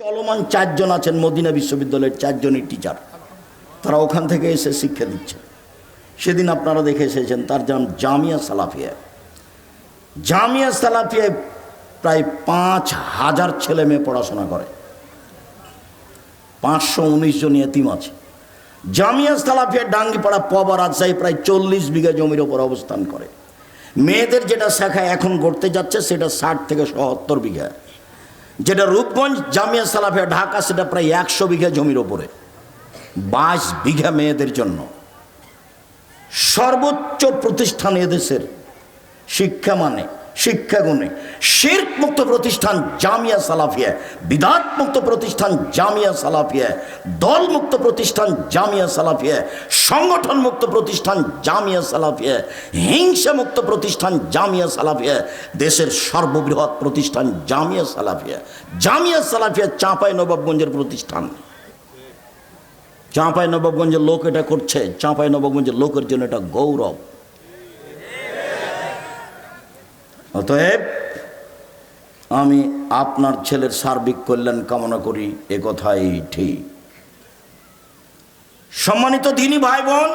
চলমান চারজন আছেন মদিনা বিশ্ববিদ্যালয়ের চারজনই টিচার তারা ওখান থেকে এসে শিক্ষা দিচ্ছে। সেদিন আপনারা দেখে এসেছেন তার নাম জামিয়া সালাফিয়া। জামিয়া সালাফিয়ায় প্রায় পাঁচ হাজার ছেলে মেয়ে পড়াশোনা করে। পাঁচশো উনিশ জন এতিম আছে। জামিয়া সালাফিয়া ডাঙ্গিপাড়া পবা রাজশাহী প্রায় চল্লিশ বিঘা জমির ওপর অবস্থান করে। মেয়েদের যেটা শাখা এখন ঘটতে যাচ্ছে সেটা ষাট থেকে সত্তর বিঘা। যেটা রূপগঞ্জ জামিয়া সালাফিয়া ঢাকা, সেটা প্রায় একশো বিঘা জমির ওপরে। বাইশ বিঘা মেয়েদের জন্য। সর্বোচ্চ প্রতিষ্ঠান এদেশের শিক্ষা মানে শিক্ষা গুণে শির্ক মুক্ত প্রতিষ্ঠান জামিয়া সালাফিয়া বিদাত মুক্ত প্রতিষ্ঠান জামিয়া সালাফিয়া দল মুক্ত প্রতিষ্ঠান জামিয়া সালাফিয়া সংগঠন মুক্ত প্রতিষ্ঠান জামিয়া সালাফিয়া হিংসা মুক্ত প্রতিষ্ঠান জামিয়া সালাফিয়া, দেশের সর্ববৃহৎ প্রতিষ্ঠান জামিয়া সালাফিয়া। জামিয়া সালাফিয়া চাঁপাই নবাবগঞ্জের প্রতিষ্ঠান। চাঁপাই নবাবগঞ্জের লোক এটা করছে, চাঁপাই নবাবগঞ্জের লোকের জন্য এটা গৌরব। অতএব আমি আপনার ছেলের সার্বিক কল্যাণ কামনা করি, এ কথাই ঠিক। সম্মানিত দিনী ভাই বোন